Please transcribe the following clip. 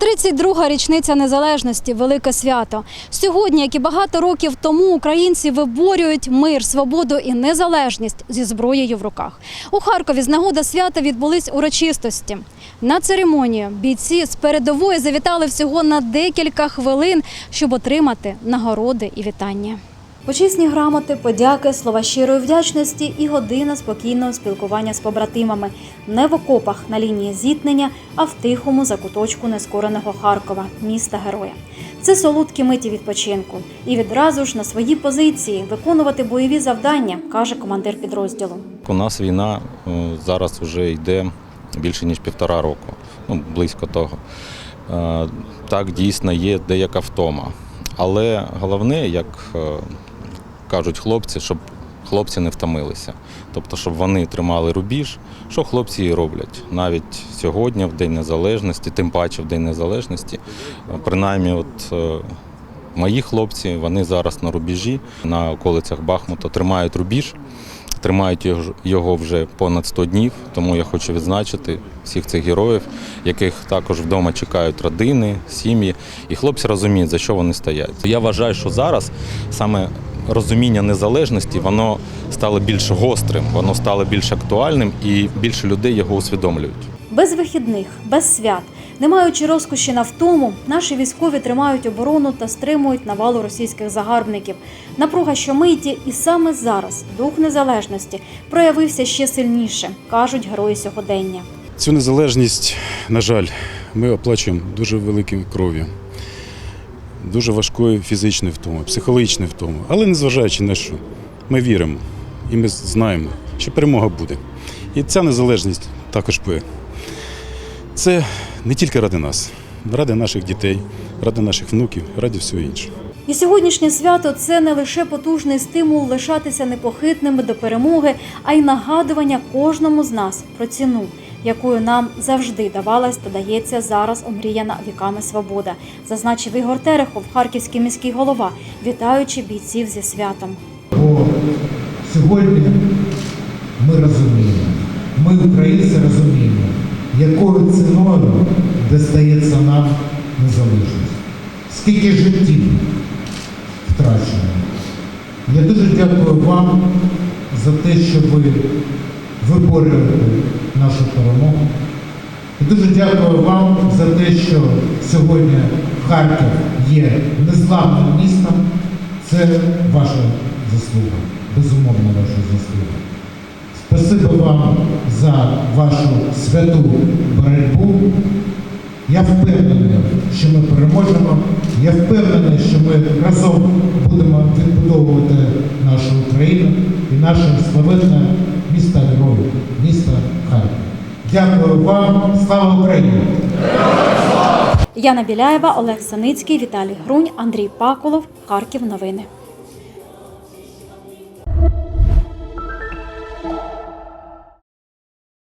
32-га річниця незалежності велике свято. Сьогодні, як і багато років тому, українці виборюють мир, свободу і незалежність зі зброєю в руках. У Харкові з нагоди свята відбулись урочистості. На церемонію бійці з передової завітали всього на декілька хвилин, щоб отримати нагороди і вітання. Почесні грамоти, подяки, слова щирої вдячності і година спокійного спілкування з побратимами не в окопах на лінії зіткнення, а в тихому закуточку нескореного Харкова, міста героя. Це солодкі миті відпочинку. І відразу ж на свої позиції виконувати бойові завдання, каже командир підрозділу. У нас війна е, зараз вже йде більше ніж півтора року, ну близько того. Е, Так, дійсно є деяка втома. Але головне, як е, кажуть хлопці, щоб хлопці не втомилися. Тобто, щоб вони тримали рубіж, що хлопці і роблять. Навіть сьогодні, в День Незалежності, тим паче в День Незалежності, принаймні, от е, мої хлопці, вони зараз на рубежі, на околицях Бахмута, тримають рубіж. Тримають його вже понад 100 днів, тому я хочу відзначити всіх цих героїв, яких також вдома чекають родини, сім'ї. І хлопці розуміють, за що вони стоять. Я вважаю, що зараз саме розуміння незалежності воно стало більш гострим, воно стало більш актуальним і більше людей його усвідомлюють. Без вихідних, без свят, не маючи розкоші на втому, наші військові тримають оборону та стримують навалу російських загарбників. Напруга щомиті, і саме зараз дух незалежності проявився ще сильніше, кажуть герої сьогодення. Цю незалежність, на жаль, ми оплачуємо дуже великою кров'ю, дуже важкою фізичною втомою, психологічною втомою. Але незважаючи на що, ми віримо і ми знаємо, що перемога буде. І ця незалежність також буде. Це не тільки ради нас, ради наших дітей, ради наших внуків, ради всього іншого. І сьогоднішнє свято це не лише потужний стимул лишатися непохитними до перемоги, а й нагадування кожному з нас про ціну, якою нам завжди давалась та дається зараз омріяна віками свобода, зазначив Ігор Терехов, харківський міський голова, вітаючи бійців зі святом. Бо сьогодні ми розуміємо, ми, українці, розуміємо, якою ціною достається нам незалежність. Скільки життів втрачено. Я дуже дякую вам за те, що ви виборюєте нашу перемогу. І дуже дякую вам за те, що сьогодні Харків є незламним містом. Це ваша заслуга, безумовно ваша заслуга. Спасибо вам за вашу святу боротьбу. Я впевнений, що ми переможемо. Я впевнений, що ми разом будемо відбудовувати нашу Україну і наше славетне місто героїв, міста Харків. Дякую вам, слава Україні! Яна Біляєва, Олег Саницький, Віталій Грунь, Андрій Паколов, Харків. Новини.